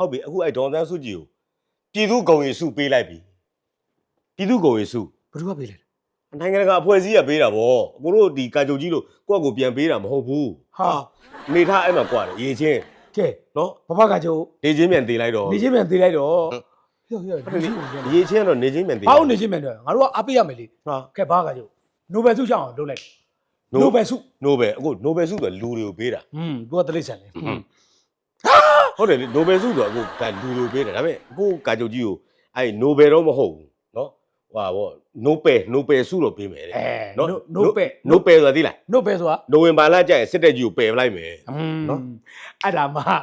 ဟုတ်ပြီအခုအဲ့ဒေါ်စန်းစုကြည်ကိုပြည်သူဂုံရီစုပေးလိုက်ပြီပြည်သူဂုံရီစုဘယ်သူကပေးလဲနိုင်ငံတကာအဖွဲ့အစည်းကပေးတာဗောအကိုတို့ဒီကာကြုတ်ကြီးလို့ကိုယ့်ကိုပြန်ပေးတာမဟုတ်ဘူးဟာနေထားအဲ့မှာကွာတယ်ရေချင်းကဲနော်ဘဘကကြုတ်နေချင်းပြန်တည်လိုက်တော့နေချင်းပြန်သေးလိုက်တော့ဟုတ်ဟုတ်ရေချင်းကတော့နေချင်းပြန်တည်ဘာလို့နေချင်းပြန်တော့ငါတို့ကအပိရမယ်လေဟာကဲဘာကကြုတ်နိုဘယ်ဆုချအောင်လုပ်လိုက်နိုဘယ်ဆုနိုဘယ်အခုနိုဘယ်ဆုဆိုလူတွေကိုပေးတာอืมသူကတလိမ့်ဆန်တယ် ဟုတ်တယ်လေနိုဘယ်ဆုဆိုအခုဒါလူတွေကိုပေးတာဒါပေမဲ့အခုကာကြုံကြီးကိုအဲ့နိုဘယ်တော့မဟုတ်ဘူးနော်ဟဟာဗောနိုဘယ်နိုဘယ်ဆုတော့ပေးမယ်တဲ့ အဲ နော် နိုဘယ် နိုဘယ်ဆိုတာသိလား နိုဘယ်ဆိုတာ နိုဝင်ဘာလကျရင်စစ်တပ်ကြီးကိုပယ်ပလိုက်မယ် อืม နော် အဲ့ဒါမှဟာ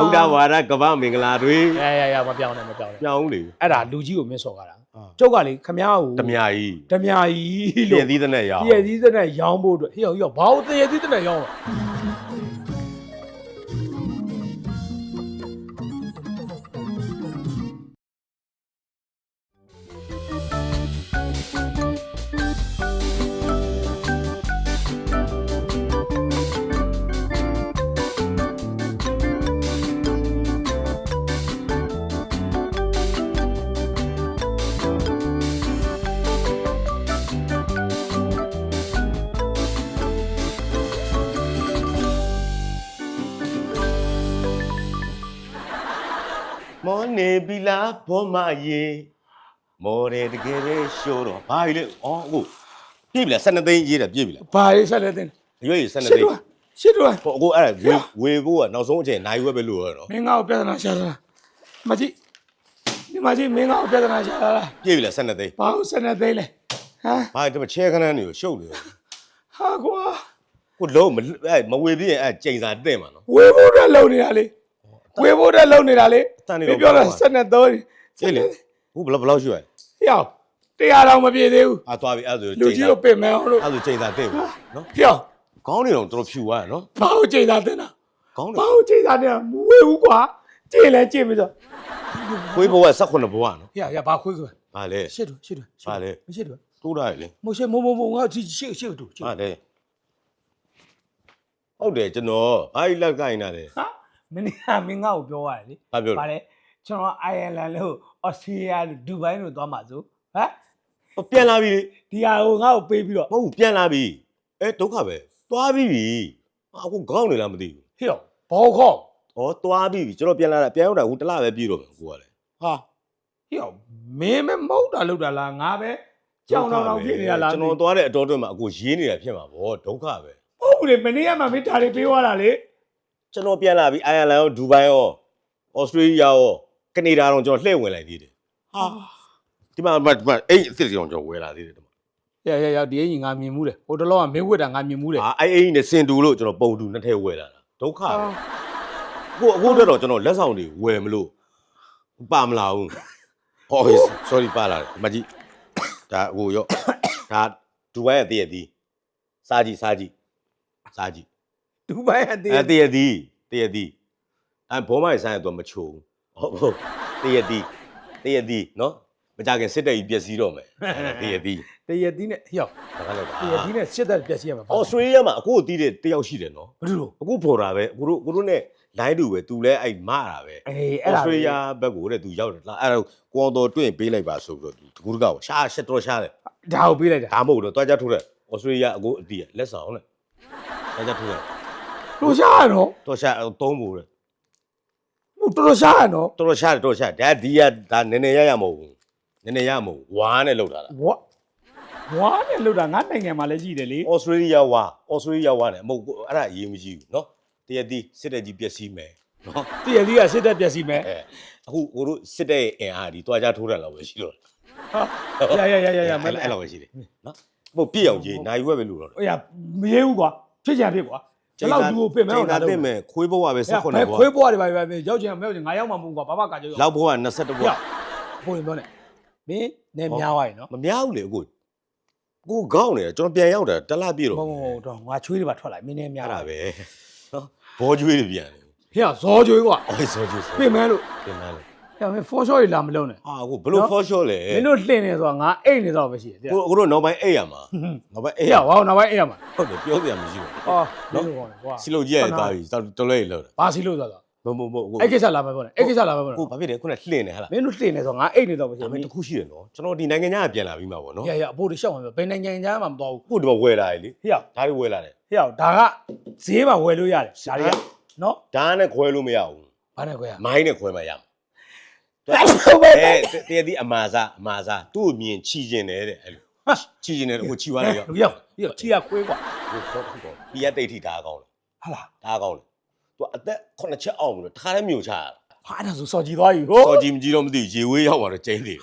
ဗုဒ္ဓဝါဒကမ္ဘာမင်္ဂလာတွေ ရရရမပြောင်းနဲ့မပြောင်းနဲ့ ပြောင်းလေ အဲ့ဒါလူကြီးကိုမင်းစော်ကားတာကျုပ်ကလေခမ ्या ကို တမယာကြီး ဓမြာကြီး ပြ လို့ ည့်သီးတဲ့နဲ့ရအောင် တည့်ရည်သီးတဲ့ရောင်းဖို့အတွက်ဟေ့ဟေ့ဘာလို့တည့်ရည်သီးတဲ့ရောင်းလဲ မရေမော်တယ်တကယ်ပဲရှိုးတော့ဘာကြီးလဲအော်အခုပြည့်ပြီလား12သိန်းရေးတာပြည့်ပြီလားဘာရေးဆက်လဲတင်အရွေး12ရှစ်သိန်းတော့ရှစ်တော့ဟိုအခုအဲ့ဒါဝေဝေဖို့ကနောက်ဆုံးအချိန်နိုင်ဝက်ပဲလို့ရတော့မင်းငါ့ကိုပြဿနာရှာတာမကြည့်ဒီမကြည့်မင်းငါ့ကိုပြဿနာရှာတာလားပြည့်ပြီလား12သိန်းဘာလို့ဆက်နေသေးလဲဟမ်ဘာဒီမှာချဲခဏန်းတွေကိုရှုပ်နေတယ်ဟာကွာကိုလုံးမအဲ့မဝေပြည့်ရင်အဲ့ချိန်စာတဲ့မှာနော်ဝေဖို့တက်လုံနေတာလေဝေဖို့တက်လုံနေတာလေအတန်နေမတော့င်းပြောတာဆက်နေ တော့ကြည့်လေဟိုဘယ်လောက်ဘယ်လောက်ရှိရလဲရောက်တရားတော်မပြေသေးဘူးအာသွားပြီအဲ့ဒါဆိုလူကြီးကိုပြင်မယ်အောင်လို့အဲ့ဒါဆိုချိန်စာတဲ့ပြီနော်ပြောင်းခေါင်းနေတော့တော်တော်ဖြူသွားရနော်ဘာလို့ချိန်တာတင်တာခေါင်းနေဘာလို့ချိန်တာတင်တာမဝေဘူးကွာကြည့်လဲကြည့်ပြီးတော့ခွေးဘဝ18ဘဝနော်ရရဘာခွေးခွေးဘာလဲရှစ်တူရှစ်တူဘာလဲမရှိတူတိုးတာလေမရှစ်မမမငါရှစ်ရှစ်ရှစ်တူရှစ်ဟာတယ်ဟုတ်တယ်ကျွန်တော်ဘာကြီးလက်ကင်တာလဲဟာမင်းကမင်းငါ့ကိုပြောရတယ်လေဘာပြောလဲဗါလဲ ကျွန်တော်အိုင်ယာလန်လို့အော်စတြေးလျလို့ဒူဘိုင်းလို့သွားမှာဆိုဟမ်ဟိုပြန်လာပြီလေဒီဟာကိုငါ့ကိုပေးပြီးတော့မဟုတ်ဘူးပြန်လာပြီအဲဒုက္ခပဲသွားပြီပြီအခုခေါင်းနေလားမသိဘူးဟေ့ဘောခေါ့ဩသွားပြီပြီကျွန်တော်ပြန်လာတာပြန်ရောက်တာဟိုတစ်လပဲပြည့်တော့မယ်ကိုကလည်းဟာဟေ့မင်းမမဟုတ်တာလောက်တာလားငါပဲကြောင်တောင်တောင်ဖြစ်နေတာလားကျွန်တော်သွားတဲ့အတော်အတွင်းမှာအခုရေးနေတာဖြစ်မှာဗောဒုက္ခပဲဟုတ်ဘူးလေမနေ့ကမှမင်းဒါတွေပေးသွားတာလေကျွန်တော်ပြန်လာပြီအိုင်ယာလန်ရောဒူဘိုင်းရောဩစတြေးလျရော ကနေဒါတော့ကျွန်တော်လှည့်ဝင်လိုက်သေးတယ်ဟာဒီမှာဒီမှာအဲ့အစ်စ်ကြောင်ကျွန်တော်ဝယ်လာသေးတယ်ဒီမှာရရရဒီအရင်ငါမြင်မှုတယ်ဟိုတလောကမင်းဝတ်တာငါမြင်မှုတယ်အာအဲ့အဲ့နဲ့စင်တူလို့ကျွန်တော်ပုံတူနှစ်ထည့်ဝယ်လာတာဒုက္ခပဲအခုအခုတော့ကျွန်တော်လက်ဆောင်တွေဝယ်မလို့ပါမလာဘူးဟော sorry ပါလာတယ်ဒီမကြီးဒါဟိုရောဒါဒူဘိုင်းရဲ့တည့်ရသည်စားကြည့်စားကြည့်စားကြည့်ဒူဘိုင်းအသေးအဲတည့်ရသည်တည့်ရသည်အဲဘောမိုင်ဆိုင်ကတော့မချိုးဘူး ဟုတ်ဟုတ်တည့်ရသည်တည့်ရသည်နော်မကြခင်စစ်တပ်ကြီးပျက်စီးတော့မယ်တည့်ရသည်တရသီးနဲ့ဟေ့ဒါကလည်းတရသီးနဲ့စစ်သက်ပြက်စီရမှာဩစတြေးလျမှာအခုတီးတဲ့တယောက်ရှိတယ်နော်ဘယ်လိုအခုဖော်တာပဲအခုတို့အခုတို့ ਨੇ လိုင်းတူပဲသူလဲအဲ့မတာပဲအေးဩအဲ့စဒါတြေးလျဘက်ကိုတဲ့သူရောက်တယ်လားအဲ့ဒါကိုအောင်တော်တွင့်ပေးလိုက်ပါဆိုပြီးတော့သူတကူတကောက်ရှားရှက်တော့ရှားတယ်ဒါကိုပေးလိုက်တာဒါမဟုတ်တော့တွားကြထိုးတယ်ဩစတြေးလျအခုအတီးရလက်ဆောင်တဲ့တွားကြထိုးတယ်လို့ရှားရနော်တော့ရှားသုံးဖို့တဲ့ ဟိုတော်တော်ရှားရနော်တော်တော်ရှားတယ်တော်တော်ရှားဒါဒီကဒါနည်းနည်းရရမဟုတ်ဘူးနည်းနည်းရမဟုတ်ဝါနဲ့လောက်တာလားဝါဝါနဲ့လို့တာငါနိုင်ငံမှာလည်းရှိတယ်လေဩစတြေးလျဝါဩစတြေးလျဝါနဲ့မဟုတ်အဲ့ဒါအရေးမကြီးဘူးနော်တရတီစစ်တပ်ကြီးပျက်စီးမယ်နော်တရသီးကစစ်သက်ပြက်စီမယ်အဲအခုကိုတို့စစ်တဲ့ရဲ့အင်အားဒီတွားကြထိုးတယ်လို့ပဲရှိတော့ဟာရရရရရမအဲ့လဲအဲ့လောက်ပဲရှိတယ်နော်ဟုတ်ပြည့်အောင်ကြီးနိုင်ရွက်ပဲလို့တော့ဟိုရမရဲဘူးကွာဖြစ်ကြဖြစ်ကွာ ဒီလောက်လူကိုပြင်မဲအောင်ဒါလာတင်မယ်ခွေးဘဝပဲဘယ်18ဘဝခွေးပွားတွေပါပဲရောက်ချင်မရောက်ချင်ငါရောက်မှာမဟုတ်ကွာဘာမှကာကြောက်လောက်ဘဝ21ဘဝဘိုးရင်ပြောနေမင်းနဲ့များသွားရင်နော်မများဘူးလေအခုကိုကောင်းနေတယ်ကျွန်တော်ပြန်ရောက်တာတစ်လပြည့်တော့ဟုတ်ဟုတ်တော့ငါချွေးတွေပါထွက်လာမင်းနဲ့များအဲ့တာဒါပဲနော်ဘောကျွေးတွေပြန်တယ်ဟေ့ဇောချွေးကွာအော်ဆိုကြည့်ဆိုပြင်မဲလို့ပြန်လာ လေဟဲ့မင်း for sure တွေလာမလုံးနဲ့အာအခုဘလို့နော်ဖော်ရှော့လေမင်းတို့လှင်နေဆိုတာငါအိတ်နေတော့ပဲရှိတယ်ကိုကိုတို့နောက်ပိုင်းအိတ်ရမှာနောက်ပိုင်းအိတ်ဟေ့ရဟောနောက်ပိုင်းအိတ်ရမှာဟုတ်တယ်ပြောစရာမရှိဘူးဟာနော်ကွာစီလိုကြီးရဲ့တာကြီးတော်တော်လေးလောက်တာဘာစီလို့ဆိုတော့မမမကိုအဲ့ကိစ္စလာမယ်ပေါ့လေအဲ့ကိစ္စလာမယ်ပေါ့လေကိုဘာဖြစ်လဲခုနလှင်နေဟလားမင်းတို့လှင်နေဆိုငါအိတ်နေတော့မရှိဒါပေဘူးမဲ့တစ်ခုရှိတယ်နော်ကျွန်တော်ဒီနိုင်ငံခြားကပြန်လာပြီးမှာပေါ့နော်ရရအဖိုးတွေရှောက်မှာပဲဘယ်နိုင်ငံခြားမှမတော်ဘူးကိုဒီမှာဝယ်လာတယ်လေဟေ့ရောက်ဒါတွေဝယ်လာတယ်ဟေ့ရောက်ဒါကဈေးမှာဝယ်လို့ရတယ်ဒါတွေကနော်ဒါနဲ့ခွဲလို့မရဘူးဘာနဲ့ခွဲရမိုင်းနဲ့ခွဲမှရမှာ အဲ့ အဲတကယ်ဒီအမာစားအမာစားသူ့ကိုမြင်ချီကျင်တယ်တဲ့အဲ့လိုချီကျင်တယ်ကိုချီသွားတယ်ရော လူရောက်ဟေ့ရောက်ချီရခွေးกว่า ဟိုတော့ဟုတ်တော့ပြရတိတ်ထိဒါကောင်းတယ် ဟာလား ဒါကောင်းတယ်သူအသက်9ချက်အောင်လို့တခါတည်းမြို့ချရတာ ဟာအဲ့ဒါဆိုစော်ကြည့်သွားပြီဟို စော်ကြည့်မကြည့်တော့မသိရေဝေးရောက်သွားတော့ကျင်းနေတယ်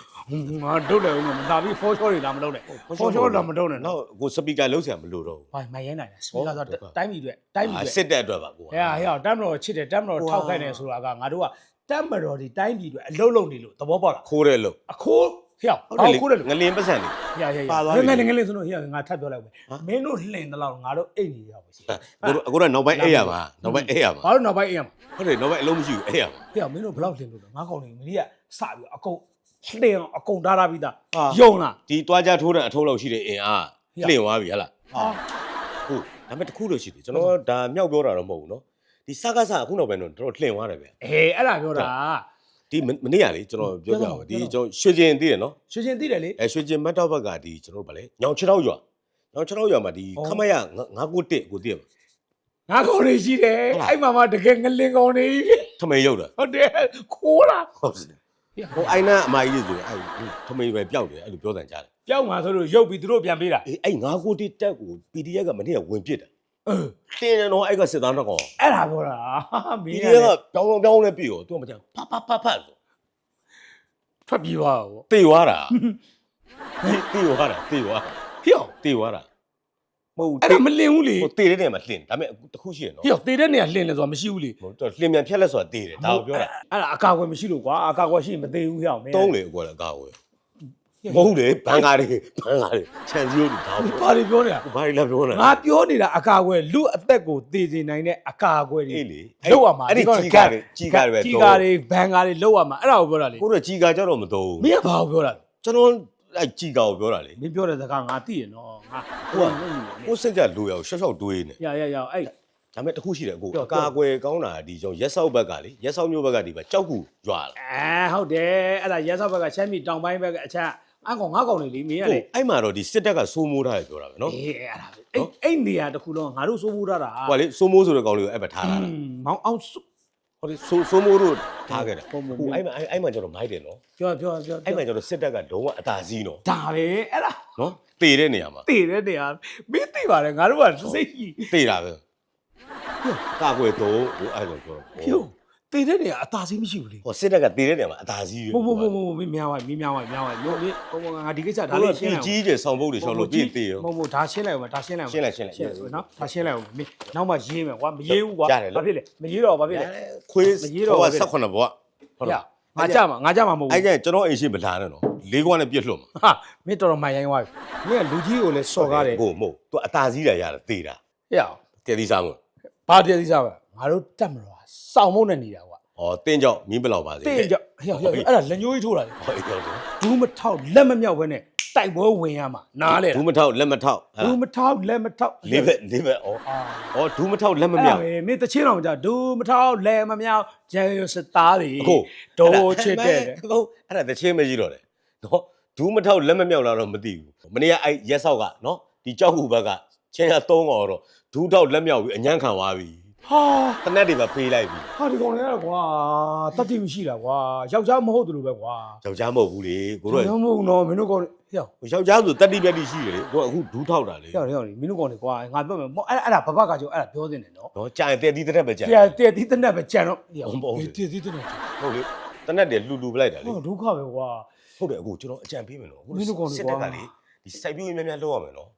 ငါဒုတ်တယ်ဦးမလာပြီးဖောချောတွေလာမလုပ်နဲ့ဖောချောလာမလုပ်နဲ့နော် နောက်ကိုစပီကာလုံးဆရာမလို့တော့ ဘာမိုင်ရိုင်းနိုင်လဲစပီကာဆိုတိုင်းပြည်အတွက်တိုင်းပြည် ဘူး အတွက် စစ်တဲ့အတွက်ပါကို ဟဲ့ဟဲ့တမ်မတော်ချစ်တယ်တမ်မတော်ထောက်ခိုင်းတယ်ဆိုတာကငါတို့က တမ်မတော်ဒီတိုင်းပြည်အတွက်အလုံးလုံးနေလို့သဘောပေါက်လား ခိုးတဲ့လို့ အခိုးဟဲ့ဘာခိုးတယ်လို့ ငလင်းပတ်စံနေ ဟဲ့ဟဲ့ ပါသွား ဟဲ့ ပြီ ငယ်ငယ်လေးဆိုတော့ဟဲ့ငါထပ်ပြောလိုက်မယ် ဟမ် မင်းတို့လှင်တယ်လို့ငါတို့အိတ်နေရပါရှိ ကိုတို့ကိုတို့နောက်ပိုင်းအဲ့ရမှာနောက်ပိုင်းအဲ့ရမှာ ဘာလို့နောက်ပိုင်းအိတ်ရမှာ ဟုတ်တယ်နောက်ပိုင်းအလုံးမရှိဘူးအဲ့ရမှာ ဟဲ့မင်းတို့ဘယ်လောက်လှင်လို့လဲငါကောင်နေမင်းကြီးကစပြီးအကုန်လှင်အောင်အကုန်ထားထားပြီးသား ဟာ ယုံလား ဒီတွားကြထိုးတဲ့အထုပ်လောက်ရှိတဲ့အင်အား ဟေ့ လှင့်သွားပြီဟဟလား ဟာ ဟုတ်ဒါပေမဲ့တစ်ခုလို့ရှိတယ်ကျွန်တော်ဒါမြောက်ပြောတာတော့မဟုတ်ဘူးเนาะ ဒီစကားစအခုနောက်ပိုင်းတော့တော်တော်လှင်သွားတယ်ဗျအေးအဲ့ဒါပြောတာဒီမမနေ့ကလေကျွန်တော်ပြောပြပါဒီကျွန်တော်ရွှေကျင်သိတယ်နော်ရွှေရှင်သိတယ်လေအဲရွှေကျင်မတ်တော့ဘက်ကဒီကျွန်တော်တို့ဗာလေညောင်6000ရွာညောင်6000ရွာမှာဒီခမရ991ကိုသိရပါငါကောင်တွေရှိတယ်အဲ့မှာမှတကယ်ငလင်ကောင်တွေကြီးထမိန်ရောက်တာဟုတ်တယ်ခိုးတာဟုတ်စဟိုအိုင်နာအမကြီးဆိုအဲ့ထမိန်ပဲပျောက်တယ်အဲ့လိုပြောတန်ကြတယ်ပျောက်မှာဆိုလို့ရုပ်ပြီးသူတို့ပြန်ပေးတာအေးအဲ့991တက်ကို PDF ကမနေ့ကဝင်ပစ်တာ တင်းတယ်နော်အဲ့ကစစ်သားတော့ကောင်အဲ့ဒါပြောတာမင်းက PDF ကပြောင်းပြောင်းပြောင်းနဲ့ပြီရောသူကမကြဖဖဖဖဆိုထွက်ပြေးသွားတော့တေသွားတာတေသွားတာတေသွားဟေ့တေသွားတာမဟုတ်အဲ့ဒါမလင်ဘူးလေဟိုတေတဲ့နေရာမှာလှင်ဒါပေမဲ့တခုရှိရနော်ဟေ့တေတဲ့နေရာလှင်တယ်ဆိုတာမရှိဘူးလေဟိုတော့လှင်မြန်ဖြတ်လက်ဆိုတာတေးတယ်ဒါကိုပြောတာအဲ့ဒါအကာအကွယ်မရှိလို့ကွာအကာအကွယ်ရှိရင်မသေးဘူးဟေ့မင်းသုံးလေကွာလည်းအကာဝယ် မဟုတ်လေဘန်ကားတွေဘန်ကားတွေခြံစည်းရိုးတွေဒါကိုဘာတွေပြောနေတာဘာတွေလဲပြောနေတာငါပြောနေတာအကာအကွယ်လူအသက်ကိုသေစေနိုင်တဲ့အကာအကွယ်တွေအေးလေလောက်ရမှာအဲ့ဒီကြီးကားတွေကြီးကားတွေပဲကြီးကားတွေဘန်ကားတွေလောက်ရမှာအဲ့ဒါကိုပြောတာလေကိုတော့ကြီးကားကြတော့မသုံးမင်းကဘာကိုပြောတာလဲကျွန်တော်အဲ့ကြီးကားကိုပြောတာလေမင်းပြောတဲ့စကားငါသိရနော်ငါဟိုကလုံးနေကိုစိတ်ကလိုရအောင်ရှော့ရှော့တွေးနေရရရအဲ့ဒါပေမဲ့တခုရှိတယ်ကိုပြောအကာအကွယ်ကောင်းတာဒီကျွန်တော်ရက်ဆောက်ဘက်ကလေရက်ဆောက်မျိုးဘက်ကဒီပဲကြောက်ကူရွာလာအဲဟုတ်တယ်အဲ့ဒါရဲဆောက်ဘက်ကရှမ်းပြည်တောင်ပိုင်းဘက်ကအချက် အကောင်ငါကောင်နေလေမင်းကကိုလေအဲ့မှာတော့ဒီစစ်တပ်ကစိုးမိုးထားတယ်ပြောတာပဲနော်အေးအဲ့ဒါပဲအဲ့အဲ့နေရာတစ်ခုလုံးငါတို့စိုးမိုးထားတာဟိုကလေစိုးမိုးဆိုတဲ့ကောင်လေးကိုအဲ့ဘက်ထားလာတာမောင်အောင်စုဟိုလေစိုးစိုးမိုးတို့ထားခဲ့တာဟုတ်ဟုတ်ဟိုအဲ့မှာအဲ့မှာကျွန်တော်မိုက်တယ်နော်ပြောပြောပြောအဲ့မှာကျွန်တော်စစ်တပ်ကလုံးဝအသာစီးနော်ဒါပဲအဲ့ဒါနော်တေတဲ့နေရာမှာတည်တဲ့နေရာမင်းသိပါတယ်ငါတို့ကစိတ်ကြီးတေတာပဲကာကွယ်တော့ဟိုအဲ့လိုပြောဖြို့ တည်တဲ့နေရာအသာစီးမရှိဘူးလေဟိုစစ်တပ်ကတေတဲ့နေရာမှာအသာစီးမဟုတ်မဟုတ်မဟုတ်မင်းများပါမင်းများပါများပါလို့မင်းဟိုငါဒီကိစ္စဒါဒါလေးလေးရှင်းလိုက်ကြီးကျယ်ဆောင်ပုတ်တွေရှောက်လို့ပြည့်တေရောမဟုတ်မဟုတ်ဒါရှင်းလိုက်အောင်ဒါရှင်းလိုက်အောင်ရှင်းလိုက်ရှင်းလိုက်ရှင်းနော်ဒါရှင်းလိုက်အောင်မင်းနောက်မှရေးမယ်ကွာမရေးဘူးကွာရတယ်လို့ဘာဖြစ်လဲမရေးတော့ဘာဖြစ်လဲခွေးမရေးတော့ဟိုဘူးက18ဘွားဟုတ်ရလားငါကြမှာငါကြမှာမဟုတ်အဲ့ဘူးကျရင်ကျွန်တော်အိမ်ရှိမလာနဲ့နော်လေးကွာနဲ့ပြစ်လွတ်မှာဟာမင်းတော်တော်မှန်ရိုင်းသွားပြီမင်းကလူကြီးကိုလည်းစော်ကားတယ်ဟိုမဟုတ်သူအသာစီးတာရတယ်တေတာဟဲ့တည်သီးစားမို့ဘာတည်းသီးစားပဲငါတို့တတ်မလို့ စောင်းမုံနဲ့နေတာကွာဩတင်းကြောက်မင်းဘယ်လောက်ပါစေတင်းကြဟဲ့ဟဲ့အဲ့ဒါလက်ညှိုးကြီးထိုးတာလေဟောအေးဟုတ်တယ်ဒူးမထောက်လက်မမြောက်ဘဲနဲ့တိုက်ပွဲဝင်ရမှာနားလေဘူးမထောက်လက်မထောက်ဒူးမထောက်လက်မထောက်လေးဘက်လေးဘက်ဩအာဩဒူးမထောက်လက်မအဲ့မြောဒါက်ပဲမင်းတချင်းတော်ကြဒူးမထောက်လက်မမြောက်ဂျန်ရစသားတွေအခုဒိုးချစ်တဲ့ဟုတ်အဲ့ဒါတချင်းမရှိတော့တယ်နော်ဒူးမထောက်လက်မမြောက်လာတော့မသိဘူးမနေ့ကအဲ့ရက်ဆောက်ကနော်ဒီကြောက်ကူဘက်ကချင်းရ3កော်တော့ဒူးထောက်လက်မြောက်ပြီးအညံ့ခံသွားပြီ ဟာတနက်တွေပဲဖေးလိုက်ပြီဟာဒီကောင်လည်းကွာတတိမရှိတာကွာယောက်ျားမဟုတ်သူလိုပဲကွာယောက်ျားမဟုတ်ဘူးလေကိုတို့ယောက်ျားမဟုတ်တော့မင်းတို့ကောင်ဟဲ့ယောက်ျားဆိုတတိပြက်တိရှိတယ်လေကိုကအခုဒူးထောက်တာလေဟဲ့ဟဲ့မင်းတို့ကောင်လေကွာငါပြောမယ်အဲ့အဲ့ဒါဘဘကကြောအဲ့ဒါပြောတင်တယ်နော်နော်ကြာရင်တဲ့ဒီတဲ့ပဲကြာတရားတရားဒီတနက်ပဲကြံတော့ဟုတ်ပါဘူးတရားဒီတနက်ဟုတ်လေတနက်တွေလှူလှူပလိုက်တာလေဟောဒုက္ခပဲကွာဟုတ်တယ်အခုကျွန်တော်အကြံပေးမယ်နော်မင်းတို့ကောင်လေစစ်ကွာတက်ကလေဒီစိုက်ပြိုးရေးများများလုပ်ရမယ်နော်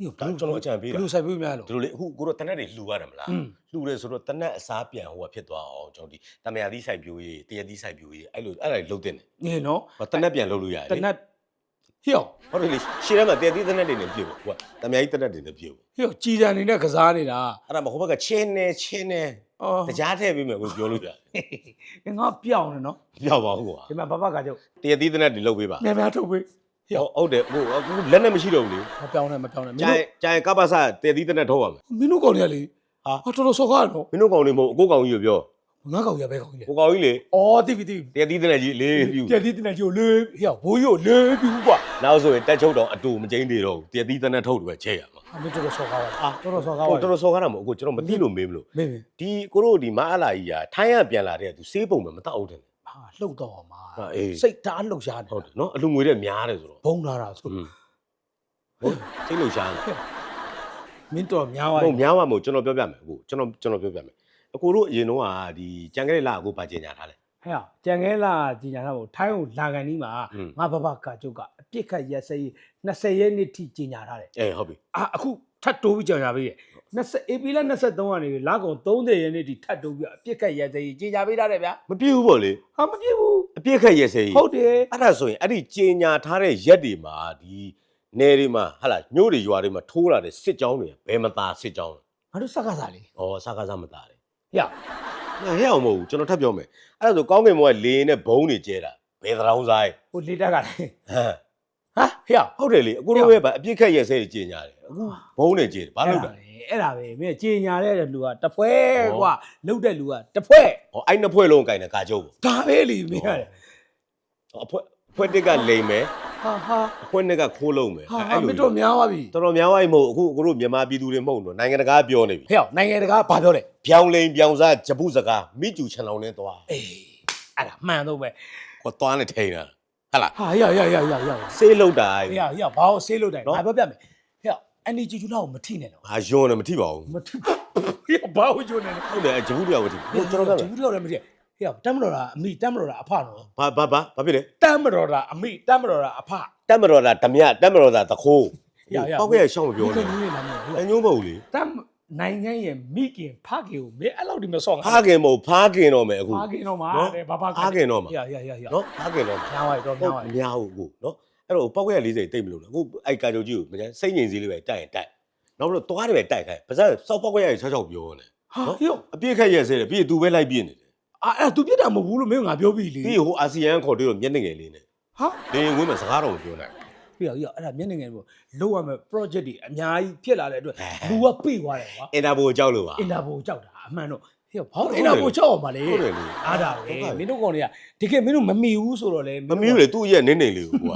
ဒီဒါကျွန်တော်အကြံပေးတာဘယ်လိုဆိုင်ပြီးများလို့ဒီလိုလေအခုကိုတို့တနက်တွေလှူရတယ်မလားอืมလှူတယ်ဆိုတော့တနက်အစားပြန်ဟိုကဖြစ်သွားအောင်ကျွန်တော်ဒီတမယာသီးစိုက်ပြိုးရေးတရသီးစိုက်ပြိုးရေးအဲ့လိုအဲ့ဒါတွေလုပ်တင်တယ်နေနော်ဟောတနက်ပြန်လုပ်လို့ရတယ်တလေနက်ဟေ့ဟုတ်တယ်လေရှေ့ထဲမှာတရသီးတနက်တွေနဲ့ပြေဖို့ဟိုကတမယာကြီးတနက်တွေနဲ့ပြေဖို့ဟေ့ကြည်စံနေတဲ့ကစားနေတာအဲ့ဒါမှဟိုဘက်ကချင်းနေချင်းနေအော်တကြားထည့်ပေးမယ်ကိုပြောလို့ရတယ်ငါပြောင်းနေနော်ပြောက်ပါဦးကွာဒီမှာဘဘကကြောတရသီးတနက်တွေလုပ်ပေးပါမြန်မြန်ထုတ်ပေး ဟုတ်ဟုတ်တယ်ဟိုအခုလက်နဲ့မရှိတော့ဘူးလေမပြောင်းနဲ့မပြောင်းနဲ့မင်းကျန်တို့ကျန်ကပ္ပစတရသီးတနက်ထုတ်ရမယ်မင်းတို့ကောင်တွေကလေဟာ ဟာတော်တော်ဆောက်ကားနော်မင်းတို့ကောင်လေးမဟုတ်အကိုကောင်ကြီးကိုပြောငါကောင်ရပဲကောင်ကြီးလေကိုကောင်ကြီးလေအော်တိပြီတိပြီတရားတီးတဲ့ကြီးလေးပြူပြက်တိတင်နေကြိုလေးဟေ့ဘိုးကြီးကိုလေးပြူကွာနောက်ဆိုရင်တက်ချုပ်တော့အတူမကျင်းသေးတော့ဘူးတရားတီးတဲ့နဲ့ထုတ်တယ်ပဲချဲရမှာအမေတော်တော်ဆော့ကားပါအာတော်တော်ဆော့ကားဟိုပါတော်တော်စော်ကားတာမဟုတ်အခုကျွန်တော်မသိလို့မေးမလို့မေးမေးဒီကိုတို့ဒီမအလာကြီးကထိုင်းရပြန်လာတဲ့သူစေးပုံပဲမတောက်တယ် ဟာလှုပ်တော့မှာစိတ်ထားလှုပ်ရှားတယ်ဟုတ်တယ်နော်အလူငွေတဲ့များတယ်ဆိုတော့ဘုံလာတာဆိုဟုတ်စိတ်လှုပ်ရှားတယ်မင်းတော်များပါဟုတ်များပါမို့ကျွန်တော်ပြောပြမယ်အခုကျွန်တော်ကျွန်တော်ပြောပြမယ်အကိုတို့အရင်တော့ကဒီကြံခဲ့လာကိုဗာကျင်ညာထားလဲဟဲ့ကြံခဲလာကြီးညာတာပေါ့ထိုင်းကိုလာကန်ဒီမှာငါဘဘကာကျုပ်ကအပြစ်ခတ်ရက်စဲ20ရက်နှစ်ထိကြီးညာထားတယ်အေးဟုတ်ပြီအာအခု ထပ်တိုးပြီးကြောင်ရပေးတယ်20ဧပြီလ23ကနေလာကုန်30ရက်နေ့ထိထပ်တိုးပြီးအပြစ်ခတ်ရက်စဲရေးကြီးညာပေးထားတယ်ဗျာမပြည့်ဘူးပေါ့လေဟာမပြည့်ဘူးအပြည့်ခက်ရဲ့စေးကြီးဟုတ်တယ်အဲ့ဒါဆိုရင်အဲ့ဒီကျင်ညာထားတဲ့ရက်တွေမှာဒီနယ်တွေမှာဟာလာညို့တွေရွာတွေမှာထိုးလာတဲ့စစ်ကြောင်းတွေဘယ်မသားစစ်ကြောင်းလဲငါတို့စက္ကစားလေးဩစကားစားမသားတယ်ဟေ့ငါဟဲ့အောင်မဟုတ်ဘူးကျွန်တော်ထပ်ပြောမယ်အဲ့ဒါဆိုကောင်းကင်ဘုံကလေရင်နဲ့ဘုံတွေကျဲတာဘယ်သရောင်းဆိုင်ဟိုလေတက်ကလည်းဟမ်ဟာဟေ့ဟုတ်တယ်လေအခုတို့ရဲ့ဗာအပြစ်ခက်ရဲ့စေးတွေကျင်ညာတယ် အခုဘုံတွေကျဲတယ်ဘာလို့လဲအဲ့ဒါပဲမင်းကြီးညာတဲ့လူကတပွဲဟောကွာလှုပ်တဲ့လူကတပွဲဟောအဲ့နှစ်ဖွဲ့လုံးကင်တယ်ကာကျုပ်ပေါ့ဒါပဲလေမင်းရတယ်အဖွဲအဖွဲတစ်ကလိမ်မယ်ဟာဟာအဖွဲနှစ်ကခိုးလုံးမယ်ဟာအဲ့မလိုင်းတို့များသွားပြီတော်တော်များသွားပြီမဟုတ်အခုအခုတို့မြန်မာပြည်သူတွေမဟုတ်တော့နိုင်ငံတကာပြောနေပြီဟဲ့နိုင်ငံတကာဘာပြောလဲပြောင်းလိန်ပြောင်းစားဂျပုစကားမိကျူချန်လောင်နဲ့သွားအေးအဲ့ဒါမှန်တော့ပဲကိုသွားနဲ့ထိန်တာဟဟလားဟာရရရရရရစေးလောက်တာဟေ့ဟေ့ဘာလို့ဆေးလို့တိုင်နော်ငါပြောပြမယ် ဟဲ့အန်ဒီဂျီဂျူလာကိုမထိနဲ့တော့ဟာယွန်းတယ်မထိပါဘူးမထိဟေ့ဘာလို့ဂျိုးနေလဲဟုတ်တယ်ဂျပုတရားမထိဘူးကျွန်တော်ပြောဂျီဂျူလာလည်းမထိဟေ့တမ်းမတော်တာအမိတမ်းမတော်တာအဖနော်ဘာဘာဘာဘာဖြစ်လဲတမ်းမတော်တာအမိတမ်းမတော်တာအဖတက်မတော်တာဓမြတက်မတော်တာတခိုးရရပောက်ရဲ့ရှောင်းမပြောဒီနဲ့လိုလာမလို့အညိုးမဟုတ်လေတမ်းနိုင်ငံရဲ့မိခင်ဖခင်ကိုမင်းအဲ့လောက်ဒီမဆော့ငါဖားခင်မဟုတ်ဖားခင်တော့မယ်အခုဖခင်တော့မှာနော်တဲ့ဘာဘာဖားခင်တော့မှာရရရရနော်ဖားခင်တော့မှာညာဝိုက်တော့ဟုညာတ်ဝိုက်များဟုတ်အခုနော် အဲ့တော့ပောက်ရဲ့40တိတ်မလို့လားအခုအဲ့ကာကြိုကြီးကိုမကျန်စိတ်ငြိမ်စည်းလေးပဲတိုက်ရင်တိုက်နောက်ပြီးတော့သွားတယ်ပဲတိုက်ခိုင်းပါဇက်စောက်ပောက်ရဲ့ချောက်ချောက်ပြောနေဟာဟေ့အပြစ်ခက်ရဲ့စေးတယ်ပြီးသူပဲလိုက်ပြင်းနေတယ်အာအဲ့သူပြစ်တာမဟုတ်ဘူးလို့မင်းကငါပြောပြီလေပြီးဟိုအာဆီယံခေါ်တွေ့တော့မျက်နှာငယ်လေးနဲ့ဟာလင်းဝင်မှာစကားတော့မပြောနိုင်ပြရရအဲ့ဒါမျက်နှာငယ်ပေါ့လောက်ရမယ် project တွေအများကြီးဖြစ်လာတဲ့အတွက်လူကပြေသွားတယ်ကွာအင်တာပိုကြောက်လို့ပါအင်တာဘိုကြောက်တာအမှန်တော့ ဟေ့ဘာလို့အင်တာဘိုကြောက်အောင်ပါလဲ ဟုတ်တယ်လေ အားတာပဲ ဟုတ်ကဲ့ မင်းတို့ကောင်တွေကတကယ်မင်းတို့မမီဘူးဆိုတော့လေ မမီးဘူးလေသူ့ရဲ့နင်းနေလေးကိုကွာ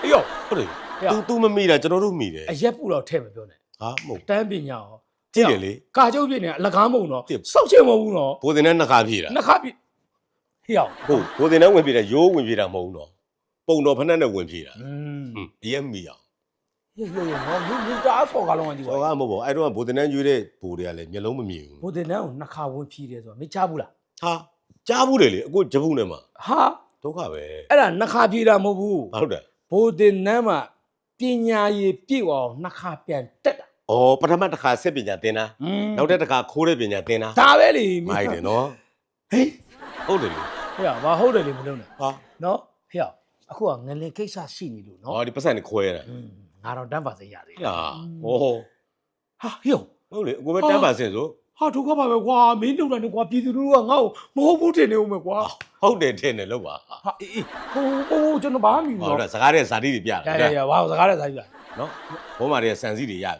ဟေ့ရော ဟုတ်တယ် ဟေ့ သူ तू မမီတာကျွန်တော်တို့မီတယ် အရက်ပူတော့ထဲမပြောနဲ့ ဟာမဟုတ် တန်းပညာရော ကြည့်တယ်လေ ကာကျုပ်ပြည့်နေအလကားမုံတော့ ကြည့် စောက်ချင်မဟုတ်ဘူးနော် ဘိုးတင်နဲ့နှစ်ခါဖြည့်တာ နှစ်ခါပြည့်ဟေ့ရော ဟုတ်ဘိုးတင်နဲ့ဝင်ဖြည့်တာရိုးဝင်ဖြည့်တာမဟုတ်ဘူးတော့ပုံတော်ဖက်နဲ့နဲ့ဝင်ဖြည့်တာ อืม ဟွန်းအရက်မီအောင် ဟေ့ရောရောနော်မင်းမင်းတအားဆော်ကားလုံးကကြည့် စော ပါ ကမဟုတ်ပါဘူးအဲ့တော့ဘိုးတင်နဲ့ရွေးတဲ့ဘိုးတွေကလည်းမျက်လုံးမမြင်ဘူး ဘိုဒင်နန်းကိုနှစ်ခါဝင်ဖြီးတယ်ဆိုတော့မချဘူးလား ဟာကြားဘူးတယ်လေအခုဂျပုနဲ့မှာ ဟာ ဒုက္ခပဲ အဲ့ဒါနှစ်ခါဖြီးတာမဟုတ်ဘူး ဘာလို့လဲ ဘိုဒင်နန်းမှာပညာရည်ပြည့်အောင်နှစ်ခါပြန်တက်တာ ဩပထမတစ်ခါစစ်ပညာသင်တာ อืม နောက်တဲ့တစ်ခါခိုးတဲ့ပညာသင်တာ ဒါပဲလေ မိုက်တယ်နော် ဟေး ဟုတ်တယ်လေ ဟေ့ဘာဟုတ်တယ်လေမလုံးနဲ့ ဟာ နော်ဟေ့အခုကငလင်ကိစ္စရှိနေလို့နော် ဟောဒီပတ်စံနေခွဲတာ อืม ငါတော့တန်းပါစေရသေးတယ်ဟာဟောဟာဟေ့ဟုတ်လေအကိုပဲတန်းပါစင်ဆိုဟာဒုက္ခပါပဲကွာမင်းတို့တယ်ကွာပြည်သူလူထုကငါ့ကိုမဟုတ်ဘူးတင်နေဦးမယ်ကွာဟုတ်တယ်ထင်တယ်လို့ပါဟာအေးအေးဟိုဟိုကျွန်တော်ဘာမှမမြင်ဟုတ်ဘူးတယ်စကားတဲ့ဇာတိတွေပြရတယ်ရရဘာစကားလဲစားပြနော်ဘုံမာတွေကစံစည်းတွေရတယ်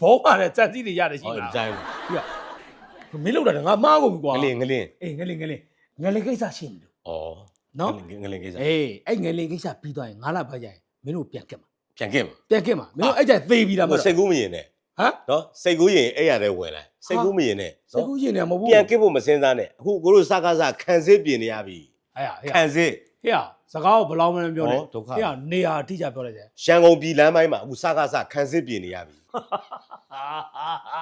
ဘောပါတဲ့စက်စီးတွေရတယ်ရှိဟုတ်လားဒီတိုင်းမင်းလောက်တာငါမှားကုန်ပြီကွာငလင်းငလင်းအေးငလင်ငလင်ငလင်ကိစ္စရှိနေလို့ဩနော်ငလင်းကိစ္စအေးအဲ့ငလင်ကိစ္စပြီးသွားရင်ငါလာပါကြရင်မင်းတို့ပြန်ကက်မှာ ပြန်ခဲ့မှာပြန်ကက်မှာမင်းတို့အဲ့ကြသေပြီးတာမဟိုဟုတ်စိလားတ်ကူးမရင်နဲ့ဟမ်နော်စိတ်ကူးရင်အဲ့ရတဲ့ဝင်လာစိတ်ကူးမရင်နဲ့စိတ်ကူးရင်လည်းမဟုတ်ဘူးပြန်ကစ်ဖို့မစင်းစားနဲ့အခုကိုတို့စကားစခံစစ်ပြင်နေရပြီအဲ့ဟခံစစ်ဟေ့စကားကိုဘယ်လောက်မှမပြောနဲ့ဟောဒုက္ခဟေ့နေရာအတိအကျပြောလိုက်တယ်ရန်ကုန်ပြည်လမ်းပိုင်းမှာအခုစကားစခံစစ်ပြင်နေရပြီ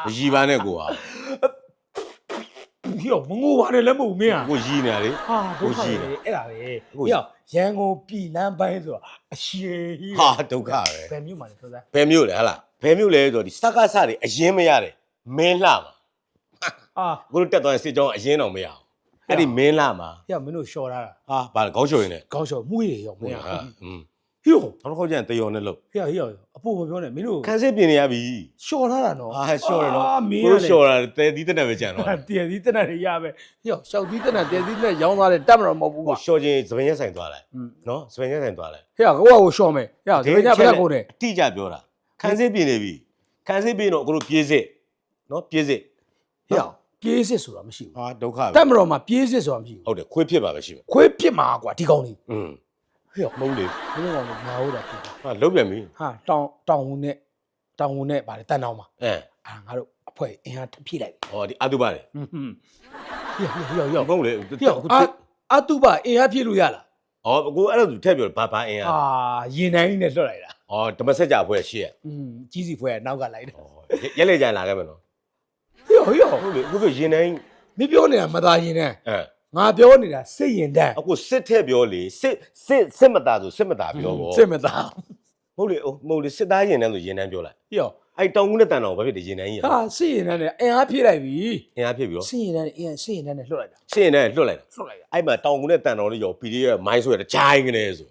မရီပါနဲ့ကိုဟာ ဟေ့မငိုပါနဲ့လည်းမဟုတ်ဘူးမင်းอ่ะ ကိုရီနေတာလေ ဟာဒုက္ခ ကိုရှိ ပဲ တယ် အဲ့ဒါပဲ ကို ဟေ့ရန်ကုန်ပြည်လမ်းပိုင်းဆိုတာအရှည်ကြီး ဟာဒုက္ခပဲ ဘယ်မြို့မှာလဲဆိုသား ဘယ်မျိုးလဲဟလားဘယ်မျိုးလဲဆိုတော့ဒီစကားစတွေအရင်မရတယ်မင်းလှမှာ အာ ကိုတို့တက်သွားရင်စစ်ကြောင်းအရင်တော့မရအောင်အဲ့ဒီမင်းလှမှာ ဟေ့မင်းတို့ရှော်ထားတာ ဟာဘာလဲခေါင်းချွေနေ ကောင်းရှော်မှုရရောမ ဟုတ် င်း ဟာ อ่ะ อืม ဟိုနောက်တစ်ခေါက်ကျရင်တယောနဲ့လို့ဟိုဟိုအဖို့မပြောနဲ့မင်းတို့ခန်းစစ်ပြင်နေရပြီလျှော်ထားတာနော်အာလျှော်တယ်နော်မင်းတို့လျှော်တာတဲသီးတက်နဲ့ပဲကြံတော့တဲသီးတက်နဲ့ရပဲဟိုရှောက်သီးတက်နဲ့တဲသီးတက်ရောင်းသွားတယ်တက်မတော့မဟုတ်ဘူးကွာလျှော်ချင်းစပင်ရက်ဆိုင်သွားလိုက်နော်စပင်ရက်ဆိုင်သွားလိုက်ဟိုကကိုကကိုလျှော်မယ်ဟိုစပင်ရက်ဖက်ကုန်တယ်အတိကျပြောတာခန်းစစ်ပြင်နေပြီခန်းစစ်ပြင်တော့ကိုတို့ပြေးစစ်နော်ပြေးစစ်ဟိုပြေးစစ်ဆိုတာမရှိဘူးဟာဒုက္ခပဲတက်မတော်မှာပြေးစစ်ဆိုတာမရှိဘူးဟုတ်တယ်ခွေးဖြစ်ပါပဲရှိမယ်ခွေးဖြစ်မှာကွာဒီကောင်လေးอืม ဟေ့မဟုတ်လေဘယ်လိုကောင်လဲငါဟုတ်တာဖြစ်တာဟာလုတ်ပြန်ပြီဟာတောင်တောင်ဝင်နဲ့တောင်ဝင်နဲ့ပါတယ်တန်တောင်မှာအဲအာငါတို့အဖွဲ့အင်အားထပ်ဖြည့်လိုက်ဟောဒီအတုပါလေဟွန်းဟွန်းဟေ့ဟေ့ဟေ့ဟေ့မဟုတ်လေဟေ့အခုအတုပါအင်အားဖြည့်လို့ရလားဩကိုအဲ့လိုထည့်ပြောဘာဘာအင်အားအာရင်တိုင်းနဲ့လွှတ်လိုက်တာဩဓမ္မစကြာဖွဲ့ရှေ့อืมကြီးစီဖွဲ့နောက်ကလိုက်တယ်ရက်လေကြံလာခဲ့မယ်နော်ဟေ့ဟေ့ဟုတ်လေအခုပြောရင်တိုင်းမပြောနေတာမသာရင်တိုင်းအဲ ငါပြောနေတာစိတ်ရင်တန်းအခုစစ်ထည့်ပြောလေစစ်စစ်စစ်မသားဆိုစစ်မသားပြောပေါ့စိတ်မသားမဟုတ်လေဟိုမဟုတ်လေစစ်သားရင်တန်းဆိုရင်တန်းပြောလိုက်ဟေ့အဲ့တောင်ကူးနဲ့တန်တော်ဘာဖြစ်တယ်ရင်တန်းကြီးရဟာစိတ်ရင်တန်းနဲ့အင်အားဖြည့်လိုက်ပြီအင်အားဖြစ်ပြီးတော့စိတ်ရင်တန်းနဲ့အင်စိတ်ရင်တန်းနဲ့လွတ်လိုက်တာစစ်ရင်တန်းလွတ်လိုက်တာလွတ်လိုက်တာအဲ့မှာတောင်ကူးနဲ့တန်တော်လေးရောပီဒီရဲ့မိုင်းဆွဲတဲ့ဂျိုင်းကနေဆို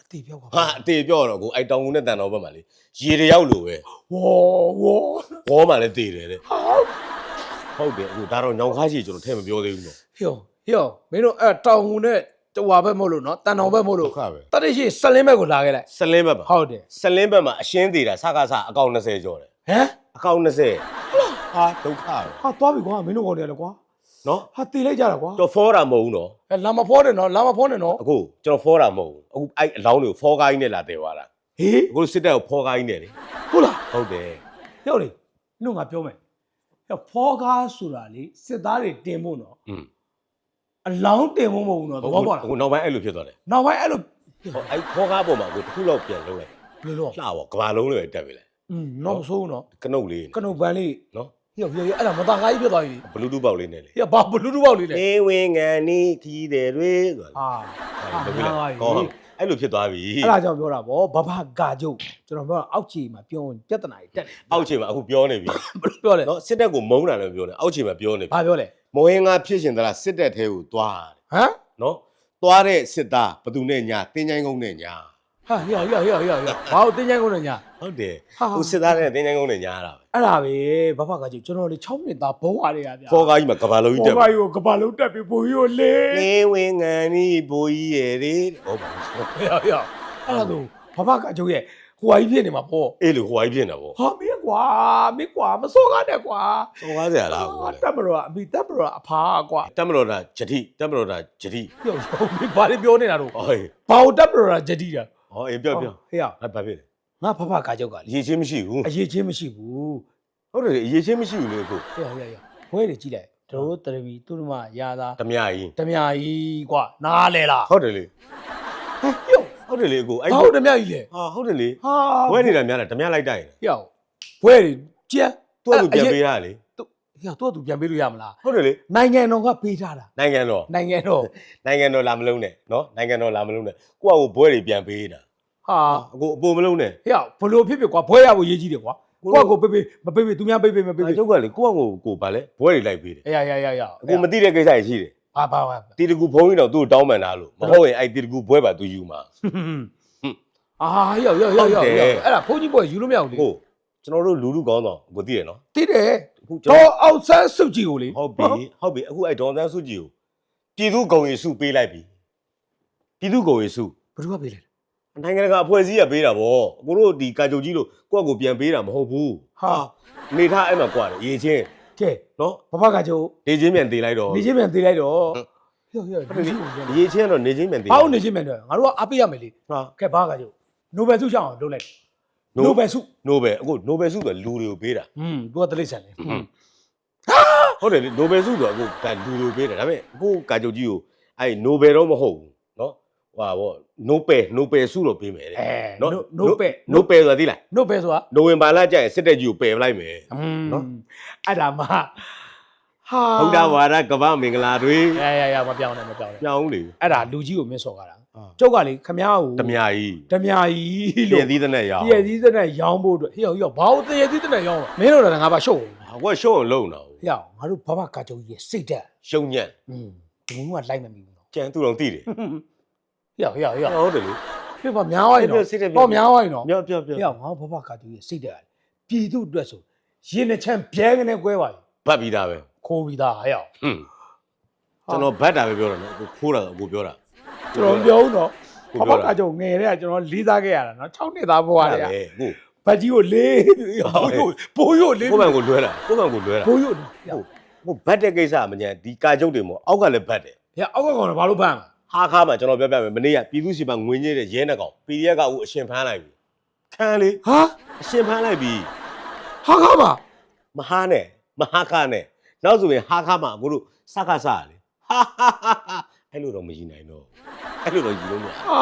အတိပြောပါဟာအတေပြောတော့ကိုအဲ့တောင်ကူးနဲ့တန်တော်ဘက်မှာလေရေတယောက်လိုပဲဝေါ်ဝေါ်ဘောမှလည်းတည်တယ်တဲ့ ဟုတ်တယ်အခုဒါတော့ညောင်ခါကြီးကျွန်တော်ထဲမပြောသေးဘူးနော်ဟေ့ဟေ့မင်းတို့အဲ့တောင်ငူနဲ့တဝါဘက်မဟုတ်လို့နော်တန်တောင်ဘက်မဟုတ်လို့ခပဲတတိရှိစလင်းဘက်ကိုလာခဲ့လိုက်စလင်းဘက်ပါဟုတ်တယ်စလင်းဘက်မှာအရှင်းသေးတာစကားစအကောင့်20ကျော်တယ်ဟမ်အကောင့်20ဟာဒုက္ခပဲဟာသွားပြီကွာမင်းတို့ကောင်တယ်လေကွာနော်ဟာတေးလိုက်ကြတာကွာတော့ဖောတာမဟုတ်ဘူးနော်အဲလာမဖောတယ်နော်လာမဖောနဲ့နော်အခုကျွန်တော်ဖောတာမဟုတ်ဘူးအခုအဲ့အလောင်းတွေကိုဖောကားကြီးနဲ့လာတယ်သွားတာဟေးအခုစစ်တပ်ကိုဖောကားကြီးနဲ့လေဟုတ်လားဟုတ်တယ်ဟေ့လေမင်းတို့ငါပြောမယ်ဟဲ့ ဖောကားဆိုတာလေစစ်သားတွေတင်ဖို့နော်အလောင်းတင်ဖို့မဟုတ်ဘူးနော်သဘောပေါက်လားဟိုနောက်ပိုင်းအဲ့လိုဖြစ်သွားတယ်နောက်ပိုင်းအဲ့လိုဟိုအဲ့ဖောကားပေါ်မှာကိုတစ်ခုလောက်ပြန်လုံးလိုက်ဘယ်လိုလှပါကဘာလုံးတွေတက်ပြီလေอืมတော့ဆိုးနော်ကနုတ်လေးကနုတ်ပန်းလေးနော်ဟိုဟိုအဲ့ဒါမသားကားကြီးဖြစ်သွားပြီဘလူးတူးပေါက်လေးနဲ့လေဟိုဘာဘလူးတူးပေါက်လေးနဲ့နေဝင်ငံနီးခီးတယ်တွေဆိုတာဟာဟာကောင်း အဲ့လိုဖြစ်သွားပြီအဲ့ဒါကြောင့်ပြောတာဗောဘဘကာကျုပ်ကျွန်တော်ပြောတာအောက်ခြေမှာပြောရင်ပြဿနာကြီးတက်တယ်အောက်ခြေမှာအခုပြောနေပြီဘယ်လိုပြောလဲနော်စစ်တပ်ကိုမုန်းတာလည်းပြောနေအောက်ခြေမှာပြောနေပြီဘာပြောလဲမဟင်းငါဖြစ်ရှင်သလားစစ်တပ်ထဲကိုသွားတယ်ဟမ်နော်သွားတဲ့စစ်သားဘသူနဲ့ညာတင်းချိုင်းကုန်းနဲ့ညာ ဟာဟေ့ဟေ့ဟေ့ဟေ့ဟေ့ဘာလို့တင်းချိုင်းကုန်လဲညာ ဟုတ်တယ်ဟာ ဟိုစစ်သားနဲ့တင်းချိုင်းကုန်းနဲ့ညာတာပဲအဲ့ဒါပဲဘဘကာကျုပ်ကျွန်တော်လေ6နှစ်သားဘုံရတွေကဗျာဖောကားကြီးမှာကဘာလုံးကြီးတက်ဘုံကားကြီးကိုကဘာလုံးတက်ပြီးဘုံကြီးကိုလေနေဝင်ငံနီးဘိုးကြီးရဲ့တဲ့ဟုတ်ပါဘူးဟေ့ဟေ့အဲ့ဒါဆိုဘဘကာကျုပ်ရဲ့ဟိုဟာကြီးဖြစ်နေမှာပေါ့အေးလို့ဟိုကြီးဖြစ်နေတာပေါ့ဟာမင်းကွာမင်းကွာမစောကားနဲ့ကွာစောကားစရာလားဟိုလေတက်မလို့အမိတက်မလို့အဖာကွာတက်မတော်တာဂျတိတက်မတော်တာဂျတိပြောပြောမင်းဘာတွေပြောနေတာတော့ဟောဘာလို့တက်မလို့လားဂျတီတာ ဟောအေးပြောပြောဟေ့အဲ့ဘာဖြစ်လဲငါဖဖကာကြောက်ကလေရေချင်းမရှိဘူးအရေးချင်းမရှိဘူးဟုတ်တယ်ရေချင်းမရှိဘူးလေအခုဟေ့ဟေ့ဟေ့ဘွဲတွေကြည့်လိုက်တို့တရမီသူတို့မရာသာဓမြကြီးဓမြကြီးကွာနားလဲလားဟုတ်တယ်လေဟေ့ဟေ့ဟုတ်တယ်လေအခုအဲ့ဘာလို့ဓမြကြီးလဲဟာဟုတ်တယ်လေဟာဘွဲနေတာများတာဓမြလိုက်တိုက်တယ်ဟေ့ဘွဲတွေကြက်သူ့အလူပြန်ပေးတာလေဟေ့တော့သူပြန်ပေးလို့ရမလားဟုတ်တယ်လေနိုင်ငံတော်ကပေးထားတာနိုင်ငံတော်နိုင်ငံတော်နိုင်ငံတော်လာမလုံးနဲ့နော်နိုင်ငံတော်လာမလုံးနဲ့ကိုယ့်အကိုဘွဲတွေပြန်ပေးတာ ဟာအခုအပေါ်မလုံးနဲ့ဟေ့ဘလို့ဖြစ်ဖြစ်ကွာဘွဲရဖို့ရေးကြီးတယ်ကွာကိုယ့်ကိုပေးပေးမပေးပေးသူများပေးပေးမပေးအဲပေးကျုပ်ကလေကိုယ့်အကိုကိုဗာလဲဘွဲတွေလိုက်ပေးတယ်အေးရရရရအခုမသိတဲ့ကိစ္စကြီးရှိတယ်ဘာဘာဘာတီတကူဖုံးကြီးတော့သူ့ကိုတောင်းပန်တာလို့မဟုတ်ရင်အဲ့တီတကူဘွဲပါသူယူမှာအာရောက်ရောက်ရောက်ရောက်အဲ့ဒါဘုန်းကြီးဘွဲယူလို့မရဘူးလေဟုတ်ကျွန်တော်တို့လူလူကောင်းတော့ကိုသိရနော်တိတယ်အခုကျွန်တော့တော်အောက်ဆန်းစုကြည်ကိုလေဟုတ်ပြီဟုတ်ပြီအခုအဲ့ဒေါန်ဆန်းစုကြည်ကိုပြည်သူ့ဂုံရီစုပေးလိုက်ပြီပြည်သူ့ဂုံရီစုဘယ်သူကပေးလဲ နိုင်ငံတကာအဖွဲ့အစည်းကပေးတာဗောကိုတို့ဒီကာကြုံကြီးလို့ကိုယ့်အကိုပြန်ပေးတာမဟုတ်ဘူးနေထားအဲ့မှာကွာတယ်ရေချင်းကဲနော်ဘဘကကျိုးနေချင်းပြန်သေးလိုက်တော့နေချင်းမြန်သေးလိုက်တော့ဟုတ်ရောက်ရောက်ဒီကိုရေချင်းကတော့နေချင်းပြန်သေးဘာလို့နေချင်းမြန်တော့ငါတို့ကအပေးရမယ်လေဟာကဲဘာကကျိုးနိုဘယ်ဆုချအောင်လုပ်လိုက်နိုဘယ်ဆုနိုဘယ်အခုနိုဘယ်ဆုဆိုတာလူတွေကိုပေးတာอืมသူကတလိမ့်ဆန်လေဟုတ်တယ်လေနိုဘယ်ဆုဆိုတာအခုဒါလူတွေကိုပေးတာဒါပေမဲ့အခုကာကြုံကြီးကိုအဲ့နိုဘယ်တော့မဟုတ်ဘူးနော် ဟာဗောနိုပယ်နိုပယ်ဆုတော့ပေးမယ်တဲ့အဲနော်နိုပယ်နိုပယ်ဆိုတာသိလားနိုပယ်ဆိုတာနိုဝင်ဘာလကျရင်စစ်တပ်ကြီးကိုပယ်လိုက်မယ်နော်အဲ့ဒါမှဟာဘုရားဝါဒကဗမင်္ဂလာတွေရရရမပြောင်းနဲ့မပြောင်းနဲ့ပြောင်းလေအဲ့ဒါလူကြီးကိုမင်းစော်ကားတာကျုပ်ကလေခမားကိုတမယာကြီးတမယာကြီးလို့တည်သီးတဲ့နဲ့ရောင်းတည်သီးတဲ့နဲ့ရောင်းဖို့အတွက်ဟေ့ဟေ့ဘာလို့တည်သီးတဲ့နဲ့ရောင်းလဲမင်းတို့တော့ငါဘာရှုပ်ဟာကွရှုပ်အောင်လုပ်တော့ဟေ့ငါတို့ဘာမှကာကြုံကြီးရဲ့စိတ်ဓာတ်ရှုံညံ့อืมဒီမျိုးကလိုက်မမီဘူးတော့ကြံသူတော်တည်တယ် ဟေ့ဟေ့ဟေ့ဟုတ်တယ်လေပြပါများသွားရင်နော်စိတ်ဓာတ်တော့များသွားရင်နော်ပြောပြောပြောဟေ့ငါဘဘကာကြုံကြီးရဲ့စိတ်ဓာတ်ပြည်သူအတွက်ဆိုရင်နှချမ်းပြဲကနေကွဲပါပြီဗတ်ပြီးသားပဲခိုးပြီးသားဟဲ့ဟွန်းကျွန်တော်ဗတ်တာပဲပြောတာနော်ကိုခိုးတာကိုပြောတာကျွန်တော်ပြောဦးနော်ကိုဘဘပြောတာကာကြုံငယ်တဲ့ကကျွန်တော်လေးစားခဲ့ရတာနော်6နှစ်သားဘဝတည်းကပဲကိုဘတ်ကြီးကိုလေးဘိုးရိုးဘိုးရိုးလေးကိုမန်ကိုလွဲတာကိုမန်ကိုလွဲတာဘိုးရိုးဟေ့ဟိုဘတ်တဲ့ကိစ္စကမညာဒီကာကျုပ်တွေမို့အောက်ကလည်းဘတ်တယ်ဟဲ့အောက်ကကောင်တော့ဘာလို့ဖမ်းမှာ ဟာခါမှာကျွန်တော်ပြောပြမယ်မနေ့ကပြည်သူ့စီမံငွေညည်းတဲ့ရဲနှကောင် PDF ကဦးအရှင်ဖမ်းလိုက်ပြီခံလေဟာအရှင်ဖမ်းလိုက်ပြီဟာခါပါမဟာနဲ့မဟာခနဲ့နောက်ဆိုရင်ဟာခမှာအခုတို့စကားစားလေဟာဟာဟာဟာအဲ့လိုတော့မကြီးနိုင်တော့အဲ့လိုတော့ကြီးလို့မရဟာ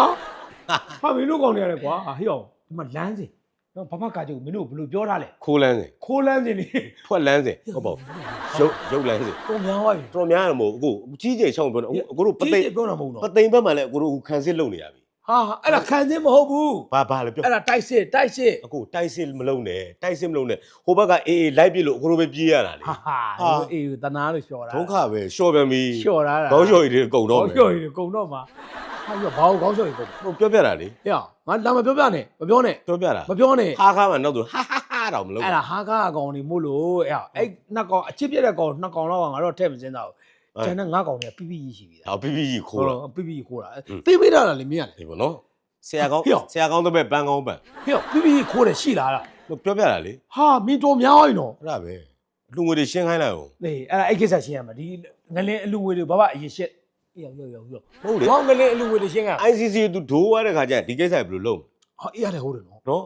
ဟာမင်းတို့ကောင်နေရတယ်ကွာဟေ့အောင်ဒီမှာလမ်းစဉ် နော်ဘာမှကာကြုံမင်းတို့ဘယ်လိုပြောထားလဲခိုးလန်းစဉ်ခိုးလမ်းစဉ်နေဖွက်လန်းစဉ်ဟုတ်ပေါ့ရုပ်ရုပ်လန်းစဉ်ပုံများသွားပြီတော်များတယ်မို့အခုကြီးကျယ်ချောင်းပြောတော့အခုတို့ပသိမ်ကြီးပြောတာမဟုတ်ပတော့သိမ်ဘက်မှာလည်းအခုတို့ခံစစ်လုပ်နေရပြီ ဟာအဲ့ဒါခံစင်းမဟုတ်ဘူးဘာဘာလဲပြောအဲ့ဒါတိုက်စစ်တိုက်စစ်အခုတိုက်စစ်မလုံးနဲ့တိုက်စစ်မလုံးနဲ့ဟိုဘက်ကအေးအေးလိုက်ပြစ်လို့အခုတို့ပဲပြေးရတာလေ ဟာဟာဟာ အေးတနာလို့လျှော်တာဒုက္ခပဲရှော့ပြန်ပြီလျှော်တာခေါင်းလျှော်ရည်တွေကုန်တော့ခေါမယ်င်းလျှော်ရည်ကုံတော့မှာဟာရောဘာကိုခေါင်းလျှော်ရည်ကုံဟိုပြောပြတာလေဟေ့အောင်ငါလာမပြောပြနဲ့မပြောနဲ့ပြောပြတာမပြောနဲ့ဟာခါမှနောက်သူဟာဟာဟာတော့မလုံးအဲ့ဒါဟာကားအကောင်နေမို့လို့အဲ့အောင်အဲ့နှစ်ကောင်အချစ်ပြက်တဲ့ကောင်နှစ်ကောင်တော့ငါတော့ထည့်မစင်းတော့ဘူး ကျန်တဲ့ငါးကောင်တွေကပြပြကြီးရှိပြီဟောပြပြကြီးခိုးဟုတ်တော့တော့ပြပြကြီးခိုးတာอืมသိပေးတာလားလေမင်းကလေ ဒီပေါ့နော်ဆရာကောင်းဟေ့ရောဆရာကောင်းတော့ပဲဘန်ကောင်းပန်ဟေ့ပြပြကြီးခိုးတယ်ရှိလားလားလို့ပြောပြတာလေဟာမင်းတော်များရင်တော့အဲ့ဒါပဲလူငွေတွေရှင်းခိုင်းလိုက်အောင်လေအဲ့ဒါအဲ့ကိစ္စရှင်းရမှာဒီငလင်းအလူငွေတွေဘာမှအရင်ရှင်းရောက်ရောက်ရောက်ရောက်ဟုတ်လေ ဘောင်းငလင်းအလူငွေတွေရှင်းက ICC သူဒိုးရတဲ့ခါကျရင်ဒီကိစ္စဘယ်လိုလုပ်ဟာအေးရတယ်ဟုတ်တယ်နော်နော်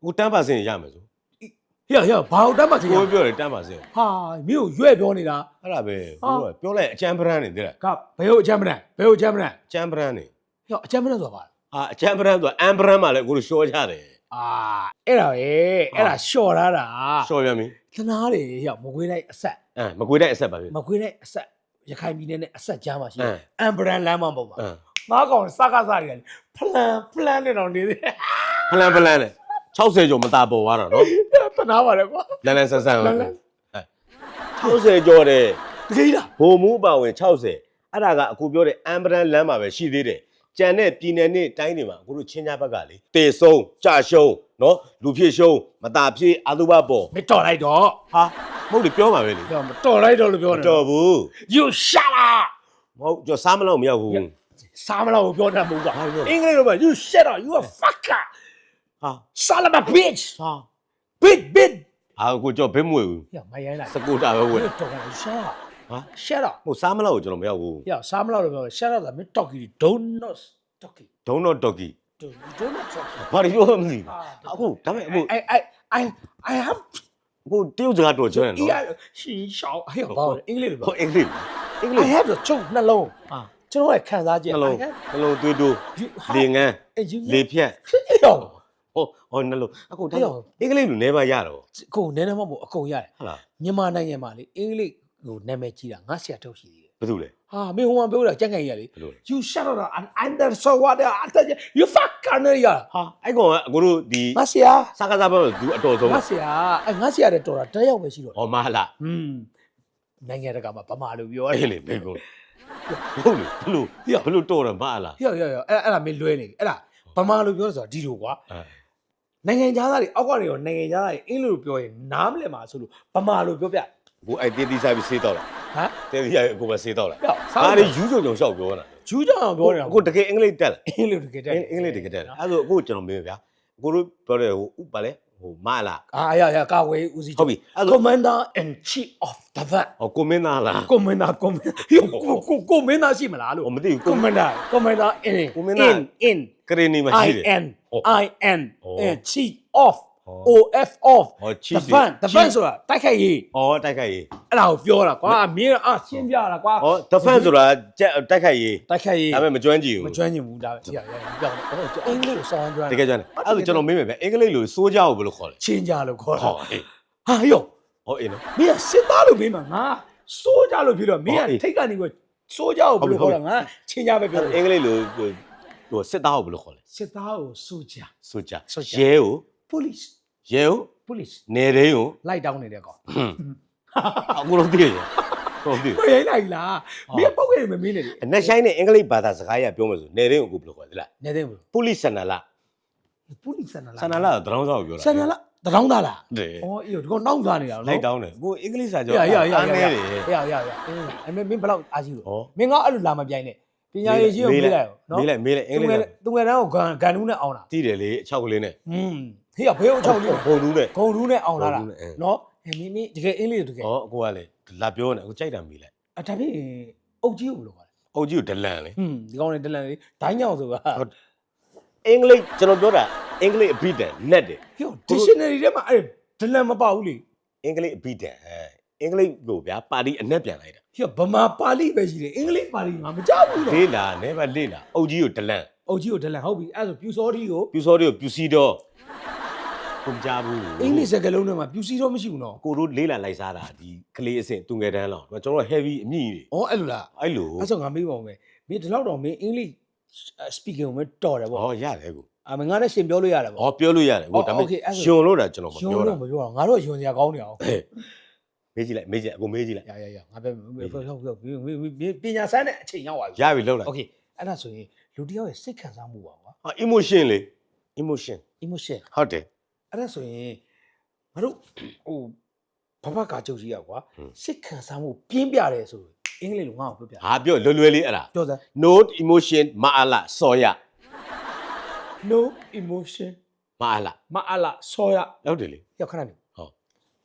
အခုတန်းပါစင်ရမယ်ဆို ဟေ့ဟေ့ဘာလို့တတ်မှချင်းရကိုပြောတယ်တန်းပါစင်ဟာမင်းကိုရွဲ့ပြောနေတာအဲ့ဒါပဲဟာဟိုကပြောလိုက်အချမ်းပရန်နေတဲ့ကဘယ်ဟုတ်အချမ်းမနန်ဘယ်ဟုတ်အချမ်းမနန်အချမ်းပရန်နေဟေ့အချမ်းမနန်ဆိုတာပါအာအချမ်းပရန်ဆိုတာအမ်ပရန်မှာလည်းကိုလိုရှော့ကြတယ်အာအဲ့ဒါပဲအဲ့ဒါလျှော်ထားတာရှော့ပြန်ပြီသနာတယ်ဟေ့မကွေးတိုင်းအဆက်အဲမကွေတဲ့အဆက်ပါပြီမကွေးတိုင်းအဆက်ရခိုင်ပြည်နယ်နဲ့အဆက်ကြားမှာရှိအတယ်မ်အမ်ဘရန်လမ်းမပေါ့ပါအမ်ငါကောင်စကားစားရတယ်ဖလန်ဖလန်နဲ့တော့နေသေးတယ်ဖလန်ဖလန်နဲ့ 60ကျော်မတာပေါ်သွားတာနော်တနာပါတယ်ကွာလန်လန်ဆန်ဆန်လန်လန်60ကျော်တယ်တကယ်လားဘိုလ်မူအပါဝင်60အဲ့ဒါကအခုပြောတဲ့အမ်ပရန်လမ်းမှာပဲရှိသေးတယ်ကြံတဲ့ပြည်နယ်နဲ့တိုင်းတွေမှာအခုတို့ချင်းကြဘက်ကလေတေဆုံးကြာရှုံးနော်လူဖြစ်ရှုံးမတာဖြစ်အတုဘပေါ်မတော်လိုက်တော့ဟာမဟုတ်လေပြောမှာပဲလေပြောမတော်လိုက်တော့လို့ပြောမနေတော်ဘူး you shut up မဟုတ်ကျော်စားမလို့မရောက်ဘူးစားမလို့ပြောတာမဟုတ်ပါဘာပြောလဲအင်္ဂလိပ်လိုပဲ you shut up you a fucker ဟာ son of a bitch ဟာ big big အာကိုကျော်ဘင်းမွေဘူးရမရိုင်းလိုက်စကူတာပဲဝယ်တော်တယ် shut up ဟာ shut up ဟိုစားမလို့ကျွန်တော်မရောက်ဘူးရစားမလို့လို့ပြောတယ် shut up that me talking don't not talking ဒုံတော့ဒေါက်ကီ don't don't not talking ဘာလို့ပြောမလဲအာအခုဒါပေမဲ့အခု I I I I have အခုတရုတ်စကားတော်ကျွမ်းဒီနော်ရှင်ရှောင်းဟဲ့ဘာလဲအင်္ဂလိပ်လိုဟိုအင်္ဂလိပ်အင်္ဂလိ I ပ် have the ချုပ်နှလုံးဟာကျွန်တော်ရဲ့ခံစားချက် နှလုံး I have နှလုံးသွေးတိုး you လေငန်း you လေဖြတ်ရော ဟောဟောနှလုံးအခုဒါအဲ့တော့အင်္ဂလိပ်လိုနေပါရတော့ကိုနည်းနည်းမဟုတ်ဘူးအကုန်ရတယ်ဟုတ်လားမြန်မာနိုင်ငံမှာလေအင်္ဂလိပ်ကိုနာမည်ကြီးတာငါဆရာထုတ်ရှိသေးတယ်ဘာလို့လဲဟာမင်းဟိုမှာပြောတာကြက်ကန်ကြီးရလေဘာလို့လဲ you shut up and under so what you fuck ကနေရဟာအဲ့ကောင်ကအခုတို့ဒီငါဆရာစကားစားဘက်မှာသူအတော်ဆုံးငါဆရာအဲငါဆရာတဲ့တော်တာတစ်ယောက်ပဲရှိတော့တယ်ဟောမလားဟွန်းနိုင်ငံတကာမှာဗမာလိုပြောအဲ့လေဘယ်ကောင်ဟုတ်လေဘလို့ဘလို့တော်တယ်မလားရောရောရောအဲ့အဲ့ဒါမင်းလွဲနေပြီအဲ့ဒါဗမာလိုပြောဆိုတာဒီလိုကွာအဲ နိုင်ငံသားတွေအောက်ကနေရောနိုင်ငံသားတွေအင်္ဂလိပ်လိုပြောရင်နားမလည်မှာဆိုလို့ဗမာလိုပြောပြကိုအဲ့တေးသီးစားပြီးဆေးတော့လားဟမ်တေးသီးစားပြီးကိုပဲဆေးတော့လားပြောစားအားရယူးကြုံကြုံလျှောက်ပြောတာဂျူးကြောင်ပြောနေတာကိုတကယ်အင်္ဂလိပ်တက်လားအင်္ဂလိပ်တကယ်တအင်အင်္ဂလိပ်တကယ်တက်တယ်အဲ့ဒါဆိုအခုကျွန်တော်မေးဗျာကိုတို့ပြောတယ်ဟိုဥပါလေဟိုမလားအာရရကာဝေးဦးစီးဟုတ်ပြီအဲ့ဒါ commander in chief of the van ဟောကိုမင်းသားလား commander commander ကိုကိုကိုမင်းသားရှိမလားလို့ဟိုမသိဘူးကို commander commander in ကိုမင်းသား in in ကရီနီမှာရှိတယ် in ဟုတ် in ဟော and chief of ဟော of of ဟောချီ the van the van ဆိုတာတိုက်ခိုက်ရေးဟောတိုက်ခိုက်ရေးအဲ့ဒါကိုပြောတာကွာမင်းအာရှင်းပြတာကွာဟော defense ဆိုတာကြက်တိုက်ခိုက်ရေးတိုက်ခိုက်ရေးဒါပေမဲ့မကျွမ်းကြည့်မဘူးကျွမ်းကျင်ဘူးဒါပဲရရရပြောင်းတော့အင်္ဂလိပ်ကိုစောင်းကျွမ်းတကယ်ကျွမ်းတယ်အဲ့ဒါကျွန်တော်မေးမယ်ဗျအင်္ဂလိပ်လိုစိုးကြကိုဘယ်လိုခေါ်လဲချင်းကြလို့ခေါ်တာဟောအေးဟာယောဟောအေးနော်မင်းကစစ်သားလို့ပြီးမှာငါစိုးကြလို့ပြီးတော့မင်းဟောကအေးထိတ်ကနေကစိုးကြကိုဘယ်လိုဟုတ်ခေါ်ပြီတာငါချင်းကြပဲပြောအင်္ဂလိပ်လို ဟိုဟိုစစ်သားကိုဘယ်လိုခေါ်လဲစစ်သားကိုစိုးကြစိုးကြစိုးကြရဲကို police ရဲကို police နေရင်းကို လိုက်တောင်းနေတဲ့ကောင်ဟွန်း အခုတော့သိရတော့သိမရိုင်းလိုက်လားမင်းပောက်ခဲ့မမင်းနဲ့လေအနက်ဆိုင်နဲ့အင်္ဂလိပ်ဘာသာစကားရပြောမယ်ဆိုနေရင်းကိုအခုဘယ်လိုခေါ်လဲလားနေတဲ့ဘူးပုလိစန္ဒလာ police ဆန္ဒလားစန္ဒလာကတရောင်းစားကိုပြောတာဆန္ဒလားတရောင်းသားလားတယ်ဩအေးဒီကောင်နောက်သားနေတာနော်လိုက်တောင်းတယ်ကိုအင်္ဂလိပ်စာကြောရရရရအားရနေရတယ်ရရရအမေမင်းဘယ်လောက်အားကြီးလို့ဟောမင်းကအဲ့လိုလာမပြိုင်နဲ့ ပညာရေးကြီးကိုမေးလိုက်နော်မေးလိုက်မေးလိုက်အင်္ဂသူလိငပ်ယ်သူငယ်တန်းကိုဂန်ဂန်နူးနဲ့အောင်တာတည်တယ်လေအချောက်ကလေးနဲ့อืมဟေ့ဘေးကိုချောက်လေးဘုံလူးနဲ့ဂုံထူးနဲ့အောင်လာတာဂုံထူးနဲ့အင်းနော်အဲမင်းမင်းတကယ်အင်္ဂလိပ်တကယ်ဟောအကိုကလေလာပြောနေအခုကြိုက်တာမီးလိုက်အဒါဖြင့်အုတ်ကြီးကိုဘယ်လိုခေါ်လဲအုတ်ကြီးကိုဒလန်လေဟွန်းဒီကောင်လေးတလန်လေးဒိုင်းညောင်ဆိုတာဟုတ်အင်္ဂလိပ်ကျွန်တော်ပြောတာအင်္ဂလိပ်အဘိဓာန်နဲ့တယ်ဟို dictionary ထဲမှာအဲ့ဒလန်မပါဘူးလေအင်္ဂလိပ်အဘိဓာန်ဟဲ့ အင်္ဂလိပ်ကိုဗျာပါဠိအနက်ပြန်လိုက်တာ။ဟိဗမာပါဠိပဲရှိတယ်အင်္ဂလိပ်ပါဠိငါမကြောက်ဘူးတော့လေးလာ never လေးလာအုတ်ကြီးကိုဒလန်။အုတ်ကြီးကိုဒလန်ဟုတ်ပြီအဲ့ဒါဆိုပြူစောတီကိုပြူစောတွေကိုပြူစီတော့ကုန်ကြဘူးအင်္ဂလိပ်စကားလုံးထဲမှာပြူစီတော့မရှိဘူးနော်ကိုတို့လေးလာလိုက်စားတာဒီကလေးအဆင့်သူငယ်တန်းလောက်ကျွန်တော် heavy အမြင့်ကြီး။ဩအဲ့လိုလားအဲ့လိုအဲ့ဆိုငါမေးပါဦးမယ်မင်းဒီလောက်တော့မင်းအင်္ဂလိပ် speaking ကိုမတော်တယ်ပေါ့ဟောရတယ်ကိုအမငါနဲ့ရှင်ပြောလို့ရတယ်ပေါ့ ဟောပြောလို့ရတယ်ဟိုဒါပေမဲ့ရှင်လို့တာကျွန်တော်မပြောတာ ကျွန်တော်တို့မပြောအောင်ငါတို့ကယွန်စရာကောင်းနေအောင် မေးကြည့်လိုက်မေးကြည့်အကိုမေးကြည့်လိုက် ရရရငါပဲဟုတ်ဟုတ်ဟုတ်ပညာစမ်းတဲ့အချိန်ရောက်သွားပြီ ရပြီလောက်လိုက် โอเคအဲ့ဒါဆိုရင်လူတစ်ယောက်ရဲ့စိတ်ခံစားမှုပါကွာ ဟာ emotion လေ emotion emotion ဟုတ်တယ် အဲ့ဒါဆိုရင်ငါတို့ဟိုဘဘကာချုပ်ကြီးอ่ะကွာ ဟွန်း စိတ်ခံစားမှုပြင်းပြတယ်ဆိုရင်အင်္ဂလိပ်လိုငါ့ကိုပြောပြ ဟာပြောလွယ်လွယ်လေးအဲ့ဒါ ပြောစမ်း no emotion မအားလာစော်ရ no emotion မအားလာ မအလာဆောရ ဟုတ်တယ်လေ ရောက်ခဏနေ ဟုတ်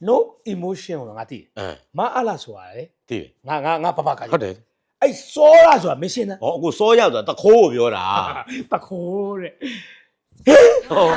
no emotion ကိုငါသိတယ်အမ်မအလာဆိုတာလေသိတယ်ငါငါငါဘဘကာချုပ်ဟုတ်တယ်အဲ့ဆောရဆိုတာမရှင်းသားဟောအကိုစောရောက်တာတခိုးကိုပြောတာတခိုးတဲ့ဟော